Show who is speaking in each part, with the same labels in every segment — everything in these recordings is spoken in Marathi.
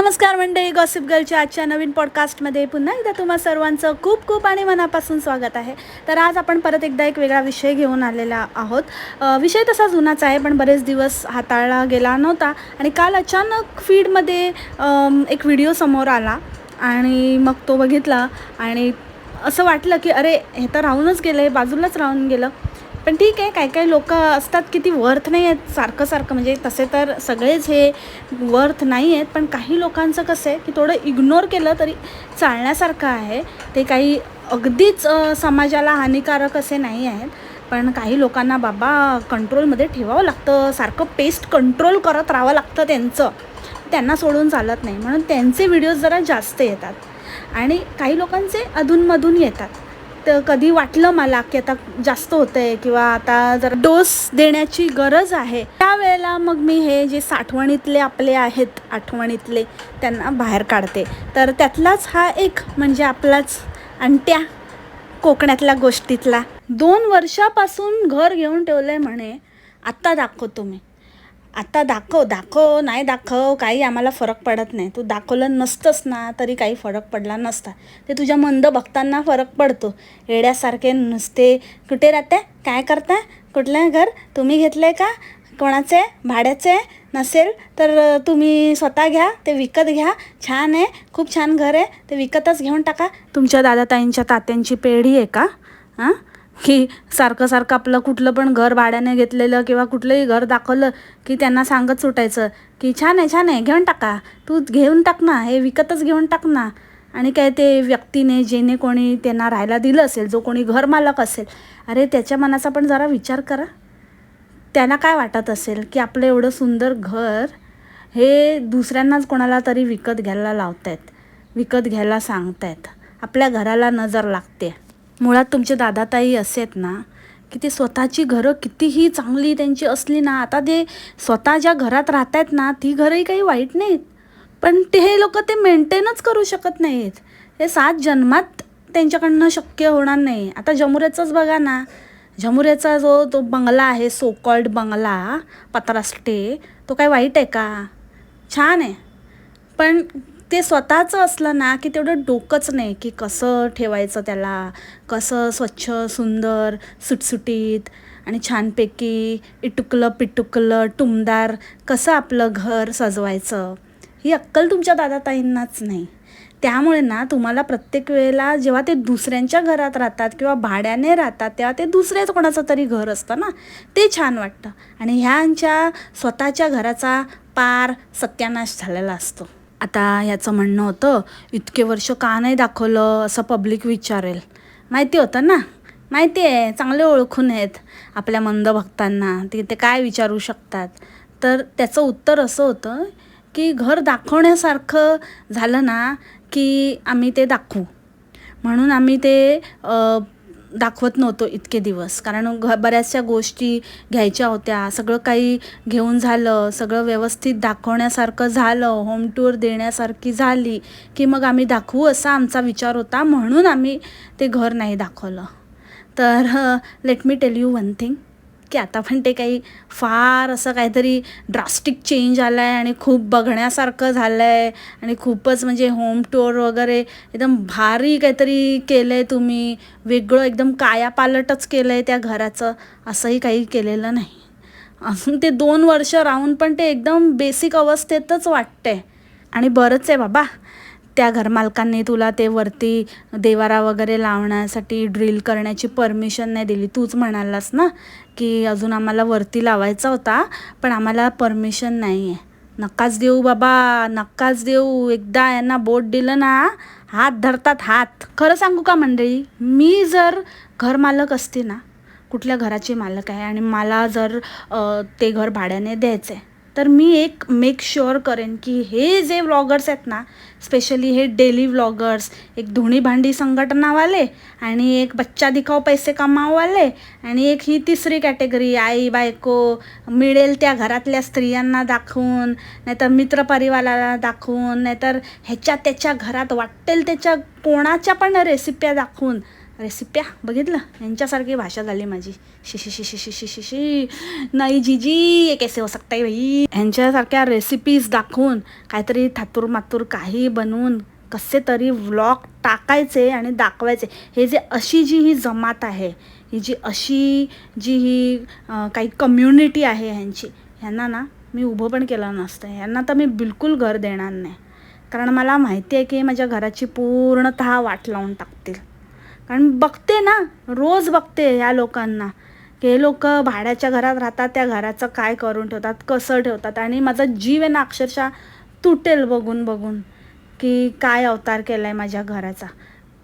Speaker 1: नमस्कार मंडळी गॉसिप गर्लच्या आजच्या नवीन पॉडकास्टमध्ये पुन्हा एकदा तुम्हा सर्वांचं खूप खूप आणि मनापासून स्वागत आहे. तर आज आपण परत एकदा एक वेगळा विषय घेऊन आलेला आहोत. विषय तसा जुनाच आहे पण बरेच दिवस हाताळला गेला नव्हता आणि काल अचानक फीडमध्ये एक व्हिडिओ समोर आला आणि मग तो बघितला आणि असं वाटलं की अरे हे तर राहूनच गेलं हे बाजूलाच राहून गेलं. पण ठीक आहे काही काही लोक असतात की ती वर्थ नाही आहेत सारखं सारखं. म्हणजे तसे तर सगळेच हे वर्थ नाही आहेत पण काही लोकांचं कसं आहे की थोडं इग्नोर केलं तरी चालण्यासारखं आहे. ते काही अगदीच समाजाला हानिकारक असे नाही आहेत पण काही लोकांना बाबा कंट्रोलमध्ये ठेवावं लागतं सारखं पेस्ट कंट्रोल करत राहावं लागतं त्यांचं. त्यांना सोडून चालत नाही. म्हणून त्यांचे व्हिडिओज जरा जास्त येतात. आणि काही लोकांचे अधूनमधून येतात. तर कधी वाटलं मला की आता जास्त होतं आहे किंवा आता जर डोस देण्याची गरज आहे त्यावेळेला मग मी हे जे साठवणीतले आपले आहेत आठवणीतले त्यांना बाहेर काढते. तर त्यातलाच हा एक म्हणजे आपलाच अंट्या कोकणातल्या गोष्टीतला. दोन वर्षापासून घर घेऊन ठेवलं आहे म्हणे आत्ता दाखवतो मी. आता दाखव दाखव नाही दाखव काही आम्हाला फरक पडत नाही. तू दाखवलं नसतंस ना तरी काही फरक पडला नसता. ते तुझ्या मंद बघताना फरक पडतो. येड्यासारखे नुसते कुठे राहते? काय करताय कुठलं घर? तुम्ही घेतलं आहे का? कोणाचे? भाड्याचे? नसेल? तर तुम्ही स्वतः घ्या ते विकत घ्या. छान आहे खूप छान घर आहे ते विकतच घेऊन टाका. तुमच्या दादाताईंच्या तात्यांची पेढी आहे का? हां? की सारखं सारखं आपलं कुठलं पण घर भाड्याने घेतलेलं किंवा कुठलंही घर दाखवलं की त्यांना सांगत सुटायचं की छान आहे छान आहे घेऊन टाका. तू घेऊन टाक ना हे विकतच घेऊन टाक ना. आणि काय ते व्यक्तीने जेणे कोणी त्यांना राहायला दिलं असेल जो कोणी घरमालक असेल अरे त्याच्या मनाचा पण जरा विचार करा. त्यांना काय वाटत असेल की आपलं एवढं सुंदर घर हे दुसऱ्यांनाच कोणाला तरी विकत घ्यायला लावतायत विकत घ्यायला सांगतायत. आपल्या घराला नजर लागते. मुळात तुमचे दादाताई असे आहेत ना की ते स्वतःची घरं कितीही चांगली त्यांची असली ना आता ते स्वतः ज्या घरात राहत आहेत ना ती घरंही काही वाईट नाहीत. पण ते हे लोक ते मेंटेनच करू शकत नाहीत. हे सात जन्मात त्यांच्याकडनं शक्य होणार नाही. आता जमुऱ्याचंच बघा ना जमुऱ्याचा जो तो बंगला आहे सो कॉल्ड बंगला पत्रास्टे तो काय वाईट आहे का? छान आहे. पण ते स्वतःचं असलं ना की तेवढं डोकंच नाही की कसं ठेवायचं त्याला कसं स्वच्छ सुंदर सुटसुटीत आणि छानपैकी इटुकलं पिटुकलं टुमदार कसं आपलं घर सजवायचं ही अक्कल तुमच्या दादाताईंनाच नाही. त्यामुळे ना तुम्हाला प्रत्येक वेळेला जेव्हा ते दुसऱ्यांच्या घरात राहतात किंवा भाड्याने राहतात तेव्हा ते दुसऱ्याच कोणाचं तरी घर असतं ना ते छान वाटतं. आणि ह्यांच्या स्वतःच्या घराचा पार सत्यानाश झालेला असतो. आता ह्याचं म्हणणं होतं इतके वर्ष का नाही दाखवलं असं पब्लिक विचारेल. माहिती होतं ना? माहिती आहे चांगले ओळखून आहेत आपल्या मंद भक्तांना. ते ते काय विचारू शकतात? तर त्याचं उत्तर असं होतं की घर दाखवण्यासारखं झालं ना की आम्ही ते दाखवू. म्हणून आम्ही ते दाखवत नव्हतो इतके दिवस. कारण घ बऱ्याचशा गोष्टी घ्यायच्या होत्या. सगळं काही घेऊन झालं सगळं व्यवस्थित दाखवण्यासारखं झालं होम टूर देण्यासारखी झाली की मग आम्ही दाखवू असा आमचा विचार होता. म्हणून आम्ही ते घर नाही दाखवलं. तर let me tell you one thing की आता पण ते काही फार असं काहीतरी ड्रास्टिक चेंज आला आहे आणि खूप बघण्यासारखं झालं आहे आणि खूपच म्हणजे होम टूर वगैरे एकदम भारी काहीतरी केलं आहे तुम्ही. वेगळं एकदम कायापालटच केलं आहे त्या घराचं. असंही काही केलेलं नाही. अजून ते दोन वर्ष राहून पण ते एकदम बेसिक अवस्थेतच वाटतंय. आणि बरंच आहे बाबा. त्या घरमालकांनी तुला ते वरती देवारा वगैरे लावण्यासाठी ड्रिल करण्याची परमिशन नाही दिली. तूच म्हणालास ना की अजून आम्हाला वरती लावायचा होता पण आम्हाला परमिशन नाही आहे नक्काच देऊ बाबा नक्काच देऊ. एकदा यांना बोट दिलं ना हात धरतात हात. खरं सांगू का मंडळी मी जर घरमालक असते ना कुठल्या घराची मालक आहे आणि मला जर ते घर भाड्याने द्यायचं आहे तर मी एक मेक शुअर करेन की हे जे व्लॉगर्स आहेत ना स्पेशली हे डेली व्लॉगर्स एक धुणी भांडी संघटनावाले आणि एक बच्चा दिखाव पैसे कमाववाले आणि एक ही तिसरी कॅटेगरी आई बायको मिळेल त्या घरातल्या स्त्रियांना दाखवून नाहीतर मित्रपरिवाराला दाखवून नाहीतर ह्याच्या त्याच्या घरात वाटेल त्याच्या कोणाच्या पण रेसिप्या दाखवून रेसिप्या बघितलं? यांच्यासारखी भाषा झाली माझी. शिशी शिशी शिशी शिशी नाही जी जी कैसे हो सकता आहे भाई यांच्यासारख्या रेसिपीज दाखवून काहीतरी थातूर मातूर काही बनवून कसे तरी व्लॉग टाकायचे आणि दाखवायचे. हे जे अशी जी ही जमात आहे ही जी अशी जी ही काही कम्युनिटी आहे ह्यांची ह्यांना ना मी उभं पण केलं नसतं. ह्यांना तर मी बिलकुल घर देणार नाही. कारण मला माहिती आहे की माझ्या घराची पूर्णतः वाट लावून टाकतील. कारण बघते ना रोज बघते ह्या लोकांना की हे लोक भाड्याच्या घरात राहतात त्या घराचं काय करून ठेवतात कसं ठेवतात. आणि माझा जीव आहे ना अक्षरशः तुटेल बघून बघून की काय अवतार केला आहे माझ्या घराचा.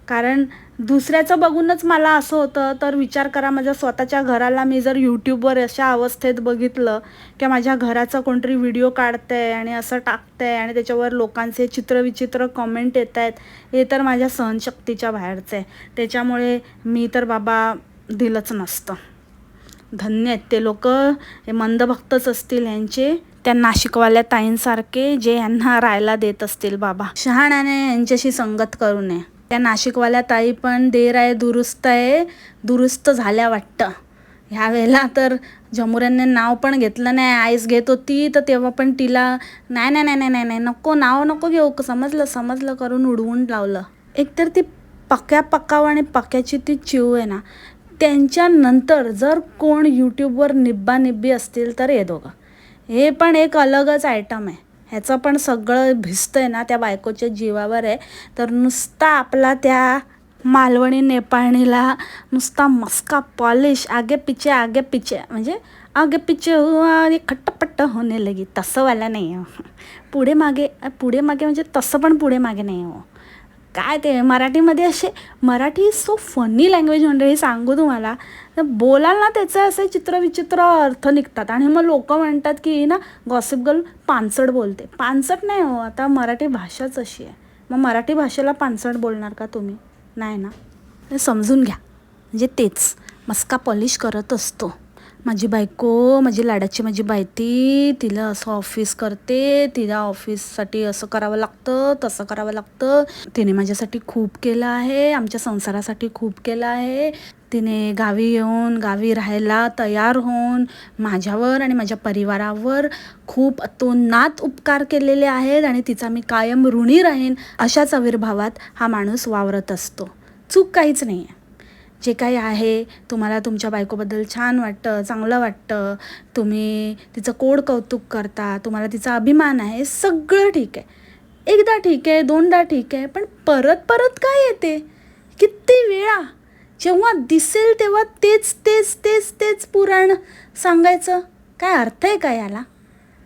Speaker 1: कारण दुसऱ्याचं बघूनच मला असं होतं तर विचार करा माझ्या स्वतःच्या घराला मी जर यूट्यूबवर अशा अवस्थेत बघितलं की माझ्या घराचा कोणतरी व्हिडिओ काढतंय आणि असं टाकतंय आणि त्याच्यावर लोकांचे चित्रविचित्र कमेंट येत आहेत हे तर माझ्या सहनशक्तीच्या बाहेरचं आहे त्याच्यामुळे मी तर बाबा दिलंच नसतं. धन्य आहेत ते लोक हे मंदभक्तच असतील यांचे त्या नाशिकवाल्या ताईंसारखे जे यांना राहायला देत असतील बाबा. शहाण्याने यांच्याशी संगत करू नये. त्या नाशिकवाल्या ताई पण देर आहे दुरुस्त आहे दुरुस्त झाल्या वाटतं. ह्या वेळेला तर जमुऱ्यांनी नाव पण घेतलं नाही आईस घेत होती तर तेव्हा पण तिला नाही नाही नाही नाही नाही नाही नको नाव नको घेऊ समजलं समजलं करून उडवून लावलं. एकतर ती पक्या पकाव आणि पक्याची ती चिव आहे ना त्यांच्यानंतर जर कोण यूट्यूबवर निब्बा निब्बी असतील तर हे दोघं. हे पण एक अलगच आयटम आहे. ह्याचं पण सगळं भिजतंय ना त्या बायकोच्या जीवावर आहे. तर नुसता आपला त्या मालवणी नेपाळणीला नुसता मस्का पॉलिश आगे पिचे आगे पिचे म्हणजे आगे पिचे आणि खट्टपट्ट होणे लगी. तसंवाला नाही आहे. पुढे मागे पुढे मागे म्हणजे तसं पण पुढे मागे नाही हो काय ते मराठीमध्ये असे मराठी सो फनी लँग्वेज मंडळी सांगू तुम्हाला. तर बोलाल ना त्याचं असे चित्रविचित्र अर्थ निघतात. आणि मग लोक म्हणतात की ना गॉसिप गर्ल पानसट बोलते. पानसट नाही हो आता मराठी भाषाच अशी आहे. मग मराठी भाषेला पानसट बोलणार का तुम्ही? नाही ना. समजून घ्या. म्हणजे तेच. मस्का पॉलिश करत असतो. माझी बायको माझी लाडाची माझी बायती तिला असं ऑफिस करते तिला ऑफिससाठी असं करावं लागतं तसं करावं लागतं. तिने माझ्यासाठी खूप केलं आहे आमच्या संसारासाठी खूप केलं आहे. तिने गावी येऊन गावी राहायला तयार होऊन माझ्यावर आणि माझ्या परिवारावर खूप अतोनात उपकार केलेले आहेत आणि तिचा मी कायम ऋणी राहीन अशाच आविर्भावात हा माणूस वावरत असतो. चूक काहीच नाही आहे जे काही आहे तुम्हाला तुमच्या बायकोबद्दल छान वाटतं चांगलं वाटतं तुम्ही तिचं कोड कौतुक करता तुम्हाला तिचा अभिमान आहे सगळं ठीक आहे. एकदा ठीक आहे दोनदा ठीक आहे पण परत परत काय येते? किती वेळा? जेव्हा दिसेल तेव्हा तेच तेच तेच तेच पुराण सांगायचं. काय अर्थ आहे का याला?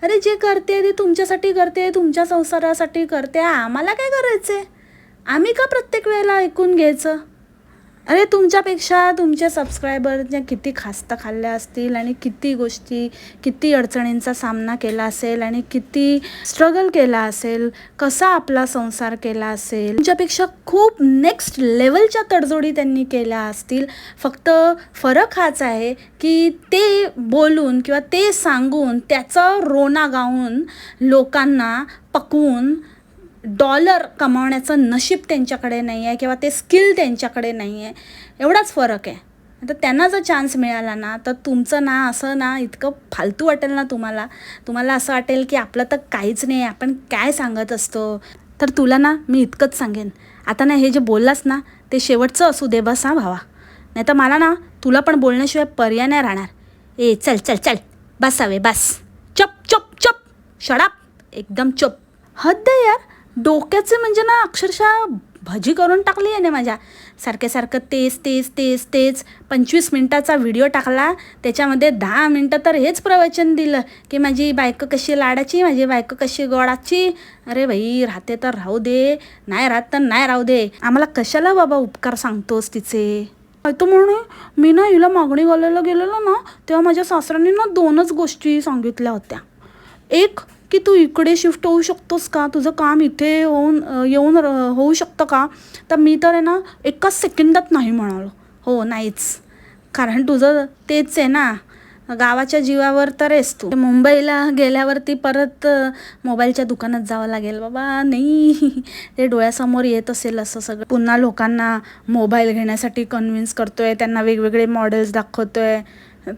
Speaker 1: अरे जे करते ते तुमच्यासाठी करते तुमच्या संसारासाठी करते आम्हाला काय करायचं आहे आम्ही का प्रत्येक वेळेला ऐकून घ्यायचं? अरे तुमच्यापेक्षा तुमच्या सबस्क्रायबरच्या किती खास्ता खाल्ल्या असतील आणि किती गोष्टी किती अडचणींचा सामना केला असेल आणि किती स्ट्रगल केला असेल कसा आपला संसार केला असेल तुमच्यापेक्षा खूप नेक्स्ट लेवलच्या तडजोडी त्यांनी केल्या असतील. फक्त फरक हाच आहे की ते बोलून किंवा ते सांगून त्याचं रोना गाऊन लोकांना पकवून डॉलर कमावण्याचं नशीब त्यांच्याकडे नाही आहे किंवा ते स्किल त्यांच्याकडे नाही आहे एवढाच फरक आहे. तर त्यांना जर चान्स मिळाला ना तर तुमचं ना असं ना इतकं फालतू वाटेल ना तुम्हाला. तुम्हाला असं वाटेल की आपलं तर काहीच नाही आपण काय सांगत असतो? तर तुला ना मी इतकंच सांगेन. आता ना हे जे बोललास ना ते शेवटचं असू दे बस हा भावा. नाही तर मला ना तुला पण बोलण्याशिवाय पर्याय नाही राहणार. ए चल चल चल. बसावे बस. चप चप चप. शडाप एकदम चुप. हद्द यार. डोक्याचे म्हणजे ना अक्षरशः भजी करून टाकली आहे ना माझ्या. सारखं सारखं तेच तेच तेच तेच. पंचवीस मिनटाचा व्हिडिओ टाकला. त्याच्यामध्ये दहा मिनटं तर हेच प्रवचन दिलं की माझी बायको कशी लाडाची माझी बायको कशी गोडाची. अरे भाई राहते तर राहू दे. नाही राहत तर नाही राहू दे. आम्हाला कशाला बाबा उपकार सांगतोस तिचे? तो म्हणे मी ना हिला मागणी घालायला गेलेलो ना तेव्हा माझ्या सासऱ्यांनी ना दोनच गोष्टी सांगितल्या होत्या. एक की तू इकडे शिफ्ट होऊ शकतोस का? तुझं काम इथे होऊन येऊन र- होऊ शकतं का? तर मी तर आहे ना एकाच सेकंदात नाही म्हणालो. हो नाहीच. कारण तुझं तेच आहे ना. गावाच्या जीवावर तर आहेस तू. मुंबईला गेल्यावरती परत मोबाईलच्या दुकानात जावं लागेल. बाबा नाही. ते डोळ्यासमोर येत असेल असं सगळं. पुन्हा लोकांना मोबाईल घेण्यासाठी कन्व्हिन्स करतोय. त्यांना वेगवेगळे मॉडेल्स दाखवतोय.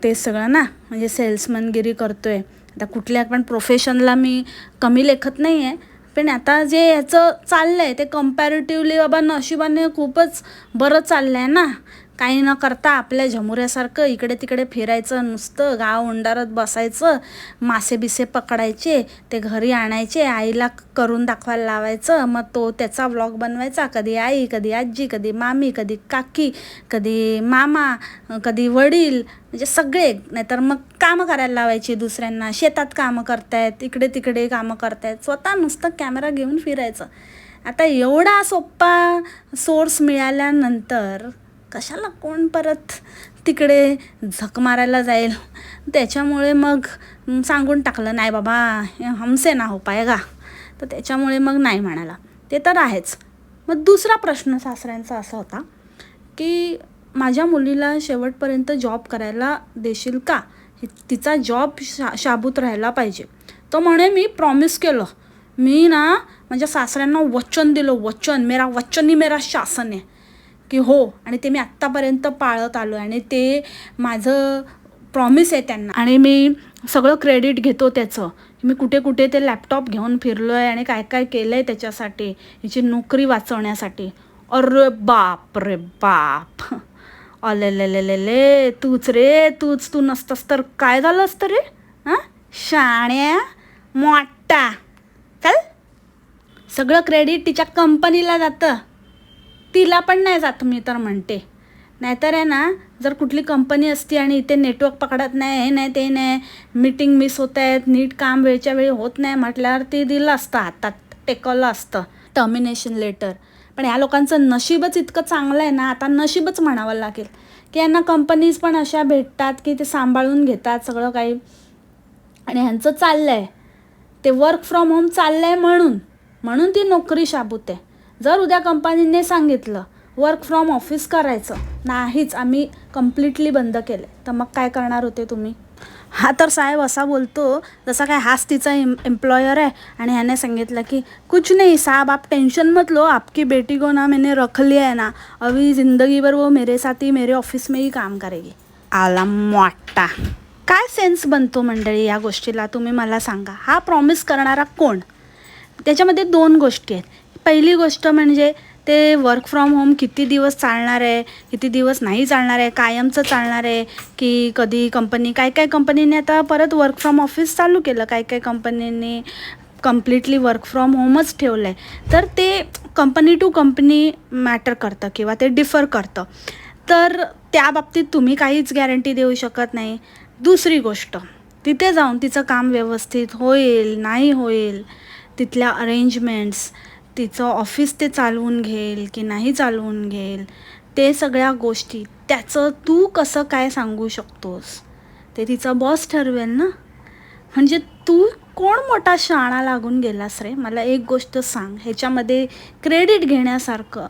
Speaker 1: ते सगळं ना. म्हणजे सेल्समनगिरी करतोय. आता कुठल्या पण प्रोफेशनला मी कमी लेखत नाही आहे पण आता जे याचं चाललं आहे ते कम्पॅरेटिवली बाबा नशिबाने खूपच बरं चाललं आहे ना. काही न करता आपल्या झमुऱ्यासारखं इकडे तिकडे फिरायचं नुसतं गाव उंडारत बसायचं मासे बिसे पकडायचे ते घरी आणायचे आईला करून दाखवायला लावायचं मग तो त्याचा व्लॉग बनवायचा. कधी आई कधी आजी कधी मामी कधी काकी कधी मामा कधी वडील म्हणजे सगळे. नाहीतर मग कामं करायला लावायची दुसऱ्यांना. शेतात कामं करतायत इकडे तिकडे कामं करतायत. स्वतः नुसतं कॅमेरा घेऊन फिरायचं. आता एवढा सोप्पा सोर्स मिळाल्यानंतर कशाला कोण परत तिकडे झक मारायला जाईल? त्याच्यामुळे मग सांगून टाकलं नाही बाबा हे हमसे ना हो पाएगा. तर त्याच्यामुळे मग नाही म्हणाला. ते तर आहेच. मग दुसरा प्रश्न सासऱ्यांचा असा होता की माझ्या मुलीला शेवटपर्यंत जॉब करायला देशील का? तिचा जॉब शा शाबूत राहायला पाहिजे. तो म्हणे मी प्रॉमिस केलं. मी ना माझ्या सासऱ्यांना वचन दिलं वचन. मेरा वचनी मेरा शासन आहे. की हो आणि ते मी आत्तापर्यंत पाळत आलो आणि ते माझं प्रॉमिस आहे त्यांना. आणि मी सगळं क्रेडिट घेतो त्याचं. मी कुठे कुठे ते लॅपटॉप घेऊन फिरलो आहे आणि काय काय केलं आहे त्याच्यासाठी हिची नोकरी वाचवण्यासाठी. अरे बाप रे बाप. अलेलेलेले तूच रे तूच तू नसतास तर काय झालं असतं रे हां? शाण्या मोठा. चल. सगळं क्रेडिट तिच्या कंपनीला जातं. तिला पण नाही जात मी तर म्हणते. नाहीतर आहे ना जर कुठली कंपनी असती आणि इथे नेटवर्क पकडत नाही हे नाही ते नाही मीटिंग मिस होत आहेत नीट काम वेळच्या वेळी होत नाही म्हटल्यावर ते दिलं असतं हातात टेकवलं असतं टर्मिनेशन लेटर पण ह्या लोकांचं नशीबच इतकं चांगलं आहे ना आता नशीबच म्हणावं लागेल. की यांना कंपनीज पण अशा भेटतात की ते सांभाळून घेतात सगळं काही. आणि ह्यांचं चाललं आहे ते वर्क फ्रॉम होम चाललं आहे म्हणून. म्हणून ती नोकरी शाबूत आहे. जर उद्या कंपनीने सांगितलं वर्क फ्रॉम ऑफिस करायचं. नाहीच आम्ही कम्प्लिटली बंद केलं तर मग काय करणार होते तुम्ही? हा तर साहेब असा बोलतो जसा काय हाच तिचा एम एम्प्लॉयर आहे आणि ह्याने सांगितलं की कुछ नाही साहब आप टेंशन मत लो आपकी बेटी को ना मैंने रख लिया है ना अभी ज़िंदगी भर वो मेरे साथ ही मेरे ऑफिस में ही काम करेगी. आला मोठा. काय सेन्स बनतो मंडळी या गोष्टीला? तुम्ही मला सांगा. हा प्रॉमिस करणारा कोण? त्याच्यामध्ये दोन गोष्टी आहेत. पहिली गोष्ट म्हणजे ते वर्क फ्रॉम होम किती दिवस चालणार आहे किती दिवस नाही चालणार आहे कायमचं चालणार आहे की कधी कंपनी काय काय कंपनीने आता परत वर्क फ्रॉम ऑफिस चालू केलं काय काय कंपनीने कम्प्लिटली वर्क फ्रॉम होमच ठेवलं आहे तर ते कंपनी टू कंपनी मॅटर करतं किंवा ते डिफर करतं. तर त्या बाबतीत तुम्ही काहीच गॅरंटी देऊ शकत नाही. दुसरी गोष्ट तिथे जाऊन तिचं काम व्यवस्थित होईल नाही होईल तिथल्या अरेंजमेंट्स तिचं ऑफिस ते चालवून घेईल की नाही चालवून घेईल ते सगळ्या गोष्टी त्याचं तू कसं काय सांगू शकतोस? ते तिचा बॉस ठरवेल ना? म्हणजे तू कोण मोठा शाळा लागून गेलास रे? मला एक गोष्ट सांग ह्याच्यामध्ये क्रेडिट घेण्यासारखं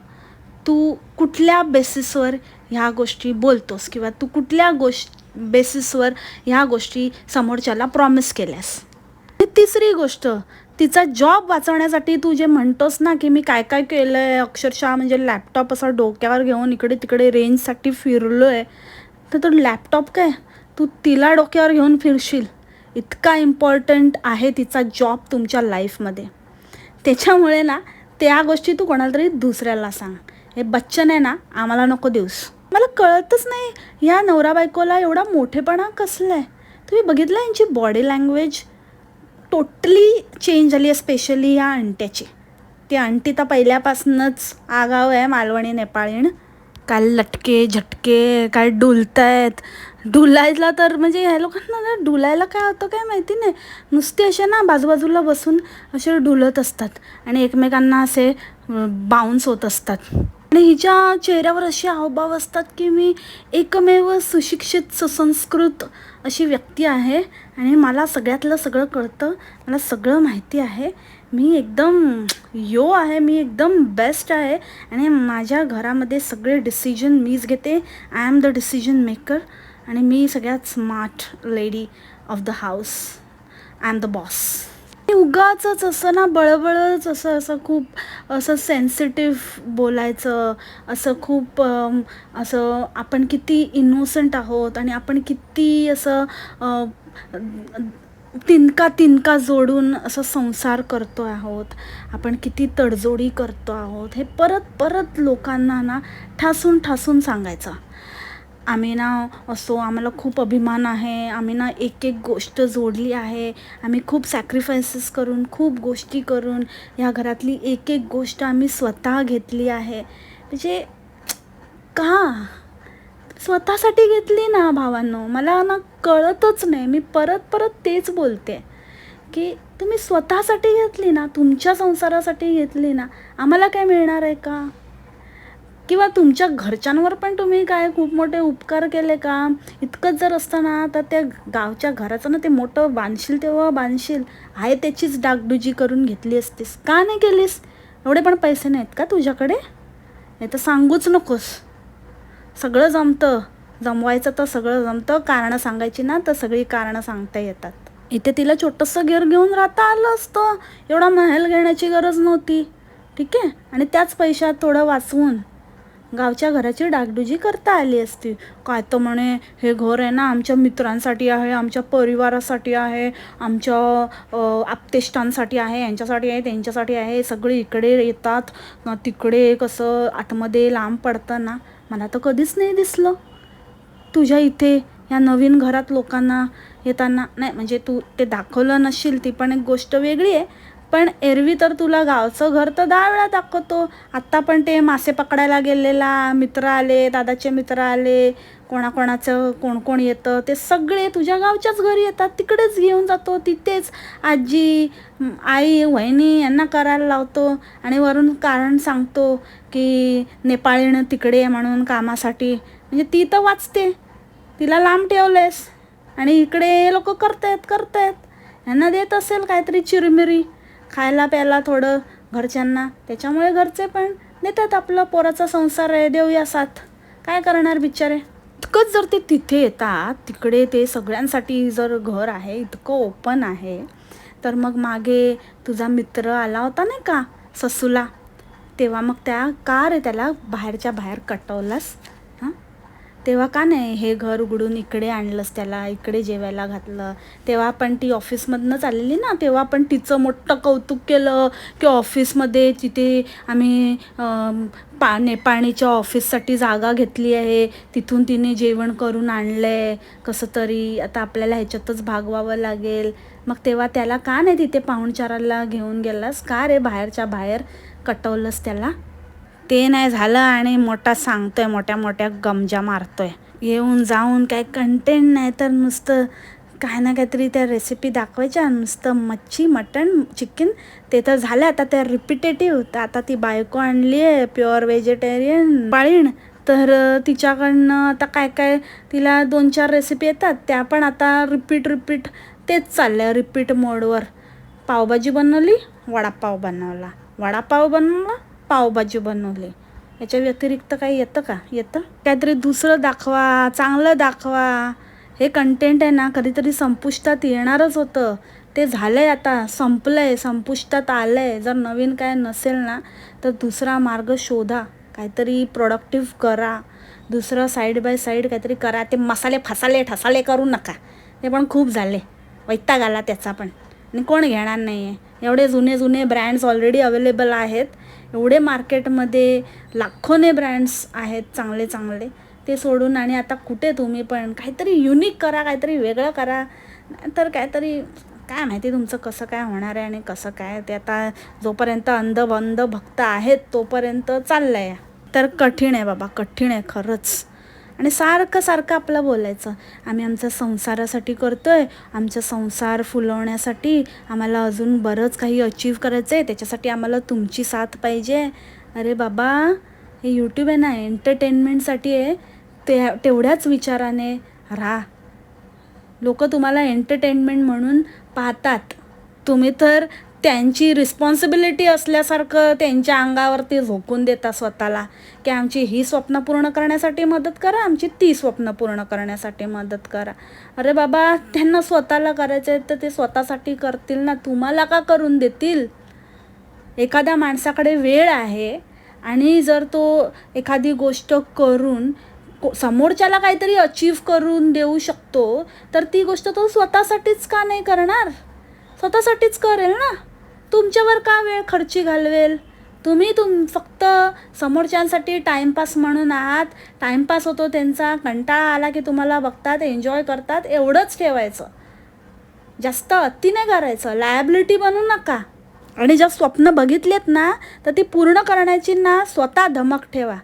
Speaker 1: तू कुठल्या बेसिसवर ह्या गोष्टी बोलतोस किंवा तू कुठल्या गोष्ट बेसिसवर ह्या गोष्टी समोरच्याला प्रॉमिस केल्यास? तिसरी गोष्ट तिचा जॉब वाचवण्यासाठी तू जे म्हणतोस ना की मी काय काय केलं आहे अक्षरशः म्हणजे लॅपटॉप असा डोक्यावर घेऊन इकडे तिकडे रेंजसाठी फिरलो आहे तर तो लॅपटॉप काय? तू तिला डोक्यावर घेऊन फिरशील. इतका इम्पॉर्टंट आहे तिचा जॉब तुमच्या लाईफमध्ये त्याच्यामुळे ना त्या गोष्टी तू कोणाला तरी दुसऱ्याला सांग. हे बच्चन आहे ना आम्हाला नको देऊस. मला कळतच नाही या नवरा बायकोला एवढा मोठेपणा कसला आहे तुम्ही बघितलं यांची बॉडी लँग्वेज टोटली चेंज झाली आहे स्पेशली या अंट्याची ती अंटी तर पहिल्यापासूनच आगाव आहे मालवणी नेपाळीण. काय लटके झटके काय डुलतायत. डुलायला तर म्हणजे ह्या लोकांना ना डुलायला काय होतं काय माहिती नाही. नुसते असे ना बाजूबाजूला बसून असे डुलत असतात आणि एकमेकांना असे बाउन्स होत असतात. आणि हिच्या चेहऱ्यावर असे हावभाव असतात की मी एकमेव सुशिक्षित सुसंस्कृत अशी व्यक्ती आहे आणि मला सगळ्यातलं सगळं कळतं मला सगळं माहिती आहे. मी एकदम यो आहे मी एकदम बेस्ट आहे आणि माझ्या घरामध्ये सगळे डिसिजन मीच घेते. I am the decision maker आणि मी सगळ्यात smart lady of the house I am the boss उगाच असं ना बळबळच असं असं खूप असं सेन्सिटिव्ह बोलायचं असं खूप असं आपण किती इनोसंट आहोत आणि आपण किती असं तिनका तिनका जोडून असं संसार करतो आहोत. आपण किती तडजोडी करतो आहोत. हे परत परत लोकांना ना ठासून ठासून सांगायचं. आम्ही ना असो आम्हाला खूप अभिमान आहे. आम्ही ना एक एक गोष्ट जोडली आहे. आम्ही खूप सॅक्रिफायसेस करून खूप गोष्टी करून ह्या घरातली एक एक गोष्ट आम्ही स्वतः घेतली आहे. म्हणजे का? स्वतःसाठी घेतली ना भावांनो. मला ना कळतच नाही. मी परत परत तेच बोलते की तुम्ही स्वतःसाठी घेतली ना तुमच्या संसारासाठी घेतली ना आम्हाला काय मिळणार आहे का? किंवा तुमच्या घरच्यांवर पण तुम्ही काय खूप मोठे उपकार केले का? इतकंच जर असतं ना तर त्या गावच्या घराचं ना ते मोठं बांधशील तेव्हा बांधशील. आहे त्याचीच डागडुजी करून घेतली असतीस. का नाही केलीस? एवढे पण पैसे नाहीत का तुझ्याकडे? नाही तर सांगूच नकोस. सगळं जमतं. जमवायचं तर सगळं जमतं. कारणं सांगायची ना तर सगळी कारणं सांगता येतात. इथे तिला छोटंसं घर घेऊन राहता आलं असतं. एवढा महल घेण्याची गरज नव्हती. ठीक आहे? आणि त्याच पैशात थोडं वाचवून गावच्या घराची डागडुजी करता आली असती. काय तर म्हणे हे घर आहे ना आमच्या मित्रांसाठी आहे आमच्या परिवारासाठी आहे आमच्या आप्तेष्टांसाठी आहे यांच्यासाठी आहे त्यांच्यासाठी आहे सगळे इकडे येतात. तिकडे कसं आतमध्ये लांब पडतं ना मला तर कधीच नाही दिसलं. तुझ्या इथे या नवीन घरात लोकांना येताना नाही म्हणजे तू ते दाखवलं नसशील ती पण एक गोष्ट वेगळी आहे. पण एरवी तर तुला गावचं घर तर दहा वेळा दाखवतो. आत्ता पण ते मासे पकडायला गेलेला मित्र आले दादाचे मित्र आले कोणाकोणाचं कोण कोण येतं ते सगळे तुझ्या गावच्याच घरी येतात तिकडेच घेऊन जातो तिथेच. आजी आई वहिनी यांना करायला लावतो आणि वरून कारण सांगतो की नेपाळीनं तिकडे म्हणून कामासाठी. म्हणजे ती तर वाचते. तिला लांब ठेवलेस आणि इकडे लोक करतायत करतायत. यांना देत असेल काहीतरी चिरमिरी. खायला प्यायला थोडं घरच्यांना. त्याच्यामुळे घरचे पण देतात आपलं पोराचा संसार आहे देऊया साथ. काय करणार बिचारे? इतकंच जर ते तिथे येतात तिकडे ते सगळ्यांसाठी जर घर आहे इतकं ओपन आहे तर मग मागे तुझा मित्र आला होता नाही का ससूला? तेव्हा मग त्या का रे त्याला बाहेरच्या बाहेर कटवलास. तेव्हा का नाही हे घर उघडून इकडे आणलंस त्याला इकडे जेवायला घातलं? तेव्हा पण ती ऑफिसमधनंच आलेली ना तेव्हा पण तिचं मोठं कौतुक केलं की ऑफिसमध्ये तिथे आम्ही पा नेपाळीच्या ऑफिससाठी जागा घेतली आहे. तिथून तिने जेवण करून आणलं आहे कसं तरी आता आपल्याला ह्याच्यातच भागवावं लागेल. मग तेव्हा त्याला का नाही तिथे पाहुणचाराला घेऊन गेलास? का रे बाहेरच्या बाहेर कटवलंस त्याला? ते नाही झालं आणि मोठा सांगतोय मोठ्या मोठ्या गमजा मारतोय. येऊन जाऊन काय कंटेंट नाही तर नुसतं काय ना काहीतरी त्या रेसिपी दाखवायच्या नुसतं मच्छी मटण चिकन ते तर झालं. आता त्या रिपिटेटिव्ह तर आता ती बायको आणली आहे प्युअर व्हेजिटेरियन पाळीण. तर तिच्याकडनं आता काय काय तिला दोन चार रेसिपी येतात. त्या पण आता रिपीट रिपीट तेच चाललं रिपीट मोडवर पावभाजी बनवली वडापाव बनवला. वडापाव बनवला पावभाजी बनवली. याच्या व्यतिरिक्त काही येतं का? येतं? काहीतरी दुसरं दाखवा चांगलं दाखवा. हे कंटेंट आहे ना कधीतरी संपुष्टात येणारच होतं. ते झालं आहे आता संपलं आहे संपुष्टात आलं आहे जर नवीन काय नसेल ना तर दुसरा मार्ग शोधा. काहीतरी प्रोडक्टिव्ह करा. दुसरं साईड बाय साईड काहीतरी करा. ते मसाले फसाले ठसाले करू नका. ते पण खूप झाले. वैताग आला त्याचा पण. आणि कोण घेणार नाही आहे एवढे जुने जुने ब्रँड्स ऑलरेडी अवेलेबल आहेत. एवढे मार्केटमध्ये लाखोने ब्रँड्स आहेत चांगले चांगले. ते सोडून आणि आता कुठे तुम्ही पण काहीतरी युनिक करा काहीतरी वेगळं करा. तर काहीतरी काय माहिती तुमचं कसं काय होणार आहे आणि कसं काय ते आता जोपर्यंत अंधबंध भक्त आहेत तोपर्यंत चाललं आहे तर कठीण आहे बाबा कठीण आहे खरंच. आणि सारखं सारखं आपलं बोलायचं. आम्ही आमच्या संसारासाठी करतो आहे आमचा संसार फुलवण्यासाठी आम्हाला अजून बरंच काही अचीव करायचं आहे त्याच्यासाठी आम्हाला तुमची साथ पाहिजे. अरे बाबा हे यूट्यूब आहे ना एंटरटेनमेंटसाठी आहे. ते तेवढ्याच विचाराने राहा. लोक तुम्हाला एंटरटेनमेंट म्हणून पाहतात. तुम्ही तर त्यांची रिस्पॉन्सिबिलिटी असल्यासारखं त्यांच्या अंगावरती झोकून देता स्वतःला. की आमची ही स्वप्न पूर्ण करण्यासाठी मदत करा आमची ती स्वप्न पूर्ण करण्यासाठी मदत करा. अरे बाबा त्यांना स्वतःला करायचं आहे तर ते स्वतःसाठी करतील ना? तुम्हाला का करून देतील? एखाद्या माणसाकडे वेळ आहे आणि जर तो एखादी गोष्ट करून समोरच्याला काहीतरी अचीव करून देऊ शकतो तर ती गोष्ट तो स्वतःसाठीच का नाही करणार? स्वतःसाठीच करेल ना? तुमच्यावर का वेळ खर्ची घालवेल? तुम्ही तुम फक्त समोरच्यांसाठी टाईमपास म्हणून आहात. टाईमपास होतो त्यांचा कंटाळा आला की तुम्हाला बघतात एन्जॉय करतात एवढंच ठेवायचं. जास्त अति नाही करायचं. लायबिलिटी बनू नका. आणि जर स्वप्न बघितलेत ना तर ती पूर्ण करण्याची ना स्वतः धमक ठेवा.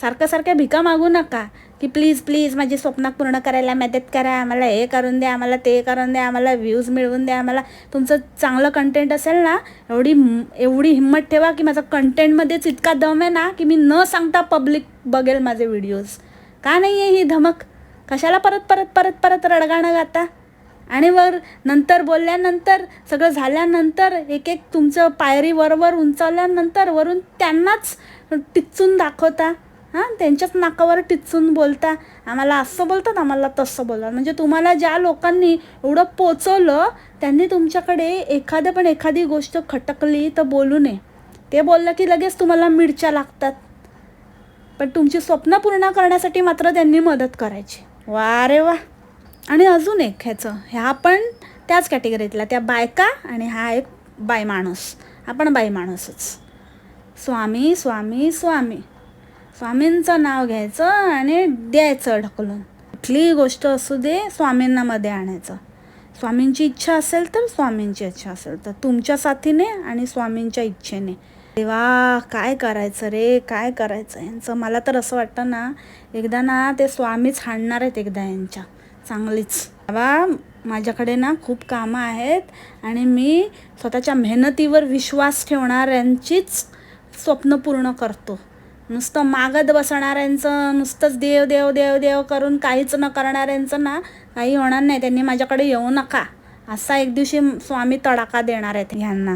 Speaker 1: सारख्या सारख्या भिका मागू नका. की प्लीज प्लीज माझी स्वप्न पूर्ण करायला मदत करा. आम्हाला हे करून द्या आम्हाला ते करून द्या आम्हाला व्ह्यूज मिळवून द्या. आम्हाला तुमचं चांगलं कंटेंट असेल ना एवढी एवढी हिंमत ठेवा की माझा कंटेंटमध्येच इतका दम आहे ना की मी न सांगता पब्लिक बघेल माझे व्हिडिओज का नाही आहे ही धमक? कशाला परत परत परत परत रडगाणं गाता आणि वर नंतर बोलल्यानंतर सगळं झाल्यानंतर एक एक तुमचं पायरी वरवर उंचावल्यानंतर वरून त्यांनाच टिचून दाखवता. हां त्यांच्याच नाकावर टिचून बोलता. आम्हाला असं बोलतात आम्हाला तसं बोलतात. म्हणजे तुम्हाला ज्या लोकांनी एवढं पोचवलं त्यांनी तुमच्याकडे एखादं पण एखादी गोष्ट खटकली तर बोलू नये. ते बोललं की लगेच तुम्हाला मिरच्या लागतात. पण तुमची स्वप्न पूर्ण करण्यासाठी मात्र त्यांनी मदत करायची. वा रे वा. आणि अजून एक ह्याचं. ह्या पण त्याच कॅटेगरीतला त्या बायका आणि हा एक बाय माणूस. आपण बाई माणूसच. स्वामी स्वामी स्वामी. स्वामींचं नाव घ्यायचं आणि द्यायचं ढकलून. कुठलीही गोष्ट असू दे स्वामींना मध्ये आणायचं. स्वामींची इच्छा असेल तर स्वामींची इच्छा असेल तर तुमच्या साथीने आणि स्वामींच्या इच्छेने. देवा काय करायचं रे? काय करायचं? यांचं मला तर असं वाटतं ना एकदा ना ते स्वामीच हाणणार आहेत एकदा यांच्या. चांगलीच. बाबा माझ्याकडे ना खूप कामं आहेत आणि मी स्वतःच्या मेहनतीवर विश्वास ठेवणाऱ्यांचीच स्वप्न पूर्ण करतो. नुसतं मागत बसणाऱ्यांचं नुसतंच देव देव देव देव करून काहीच न करणाऱ्यांचं ना काही होणार नाही. त्यांनी माझ्याकडे येऊ नका. असा एक दिवशी स्वामी तडाखा देणार आहेत ह्यांना.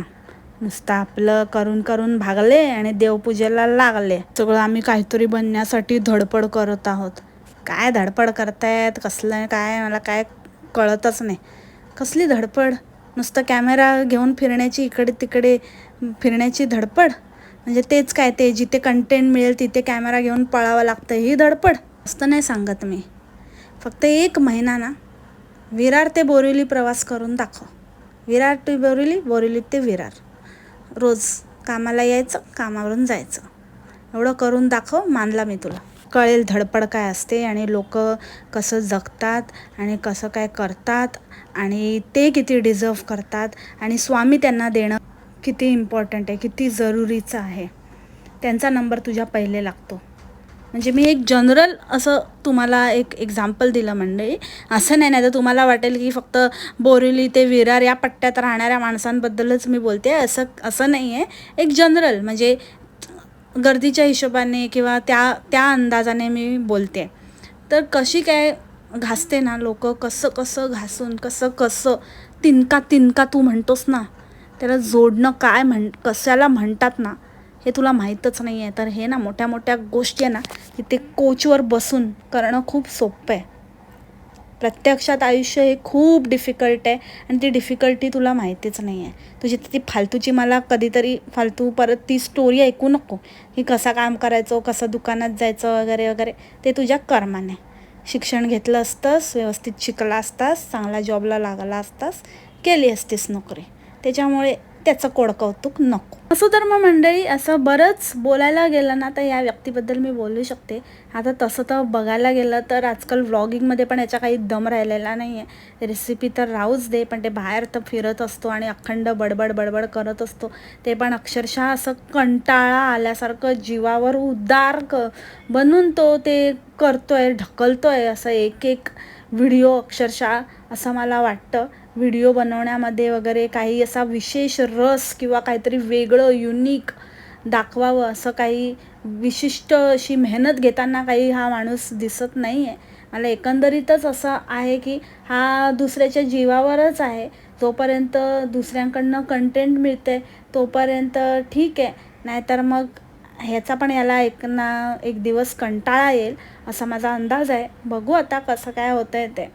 Speaker 1: नुसतं आपलं करून करून भागले आणि देवपूजेला लागले. सगळं आम्ही काहीतरी बनण्यासाठी धडपड करत आहोत. काय धडपड करतायत? कसलं काय? मला काय कळतच नाही. कसली धडपड? नुसतं कॅमेरा घेऊन फिरण्याची इकडे तिकडे फिरण्याची धडपड? म्हणजे तेच काय ते जिथे कंटेंट मिळेल तिथे कॅमेरा घेऊन पळावं लागतं ही धडपड. असतं नाही सांगत मी. फक्त एक महिना ना विरार ते बोरिवली प्रवास करून दाखव. विरार टू बोरिवली बोरिवली ते विरार. रोज कामाला यायचं कामावरून जायचं. एवढं करून दाखव मानला मी तुला. कळेल धडपड काय असते आणि लोक कसं जगतात आणि कसं काय करतात आणि ते किती डिझर्व करतात आणि स्वामी त्यांना देणं किती इम्पॉर्टंट आहे किती जरुरीचं आहे त्यांचा नंबर तुझ्या पहिले लागतो. म्हणजे मी एक जनरल असं तुम्हाला एक एक्झाम्पल दिलं म्हणजे असं नाही नाही तर तुम्हाला वाटेल की फक्त बोरिवली ते विरार या पट्ट्यात राहणाऱ्या माणसांबद्दलच मी बोलते असं असं नाही आहे एक जनरल म्हणजे गर्दीच्या हिशोबाने किंवा त्या त्या अंदाजाने मी बोलते. तर कशी काय घासते ना लोक कसं कसं घासून कसं कसं तिनका तिनका तू म्हणतोस ना त्याला जोडणं काय म्हण कशाला म्हणतात ना हे तुला माहीतच नाही आहे तर हे ना मोठ्या मोठ्या गोष्टी आहे ना की ते कोचवर बसून करणं खूप सोपं आहे. प्रत्यक्षात आयुष्य हे खूप डिफिकल्ट आहे आणि ती डिफिकल्टी तुला माहितीच नाही आहे तुझी ती फालतूची मला कधीतरी फालतू परत ती स्टोरी ऐकू नको. की कसा काम करायचं कसं दुकानात जायचं वगैरे वगैरे. ते तुझ्या कर्माने. शिक्षण घेतलं असतंस व्यवस्थित शिकला असतास चांगला जॉबला लागला असतास केली असतीस नोकरी. त्याच्यामुळे त्याचं कोड कौतुक नको. असं तर मग मंडळी असं बरंच बोलायला गेलं ना तर या व्यक्तीबद्दल मी बोलू शकते. आता तसं तर बघायला गेलं तर आजकाल व्लॉगिंगमध्ये पण याचा काही दम राहिलेला नाही आहे रेसिपी तर राहूच दे पण ते बाहेर तर फिरत असतो आणि अखंड बडबड बडबड करत असतो. ते पण अक्षरशः असं कंटाळा आल्यासारखं जीवावर उद्दार क बनून तो ते करतोय ढकलतोय असं एक एक व्हिडिओ अक्षरशः असं मला वाटतं. व्हिडिओ बनवण्यामध्ये वगैरे काही असा विशेष रस किंवा काहीतरी वेगळं युनिक दाखवावं असं काही विशिष्ट अशी मेहनत घेताना काही हा माणूस दिसत नाही आहे मला एकंदरीतच असं आहे की हा दुसऱ्याच्या जीवावरच आहे. जोपर्यंत दुसऱ्यांकडनं कंटेंट मिळते तोपर्यंत ठीक आहे. नाहीतर मग ह्याचा पण याला एक ना एक दिवस कंटाळा येईल असा माझा अंदाज आहे. बघू आता कसं काय होतं आहे ते.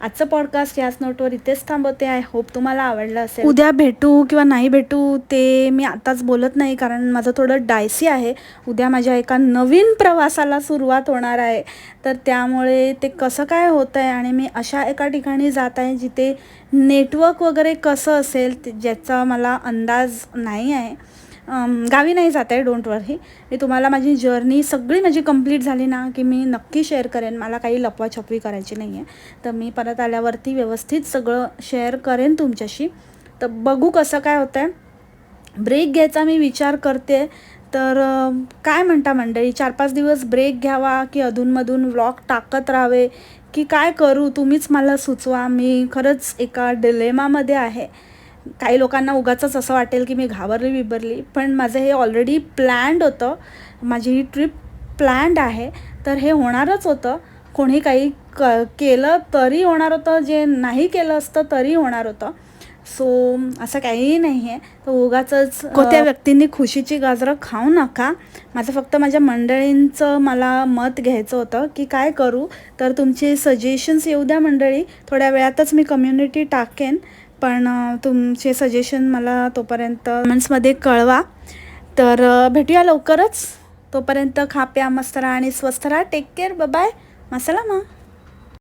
Speaker 1: आजचं पॉडकास्ट याच नोटवर इथेच थांबवते. आय होप तुम्हाला आवडलं असेल. उद्या भेटू किंवा नाही भेटू ते मी आताच बोलत नाही कारण माझं थोडं डायसी आहे. उद्या माझ्या एका नवीन प्रवासाला सुरुवात होणार आहे. तर त्यामुळे ते कसं काय होतं आहे आणि मी अशा एका ठिकाणी जात आहे जिथे नेटवर्क वगैरे कसं असेल ज्याचा मला अंदाज नाही आहे. गावी नाही जात आहे डोंट वरी मी तुम्हाला माझी जर्नी सगळी माझी कंप्लीट झाली ना की मी नक्की शेअर करेन. मला काही लपवाछपवी करायची नाही आहे तर मी परत आल्यावरती व्यवस्थित सगळं शेअर करेन तुमच्याशी. तर बघू कसं काय होतं आहे ब्रेक घ्यायचा मी विचार करते. तर काय म्हणता मंडळी? चार पाच दिवस ब्रेक घ्यावा की अधूनमधून व्लॉग टाकत राहावे? की काय करू? तुम्हीच मला सुचवा. मी खरंच एका डिलेमामध्ये आहे. काही लोकांना उगाचंच असं वाटेल की मी घाबरली बिबरली. पण माझं हे ऑलरेडी प्लॅन्ड होतं. माझी ही ट्रिप प्लॅन्ड आहे. तर हे होणारच होतं. कोणी काही क केलं तरी होणार होतं. जे नाही केलं असतं तरी होणार होतं. सो असं काहीही नाही आहे तर उगाचच कोणत्या व्यक्तींनी खुशीची गाजरं खाऊ नका? माझं फक्त माझ्या मंडळींचं मला मत घ्यायचं होतं की काय करू? तर तुमचे सजेशन्स येऊ द्या मंडळी. थोड्या वेळातच मी कम्युनिटी टाकेन. पण तुमचे सजेशन मला तोपर्यंत कमेंट्समध्ये कळवा. तर भेटूया लवकरच. तोपर्यंत खा प्या मस्त राहा आणि स्वस्थ राहा. टेक केअर बाय मसाला मा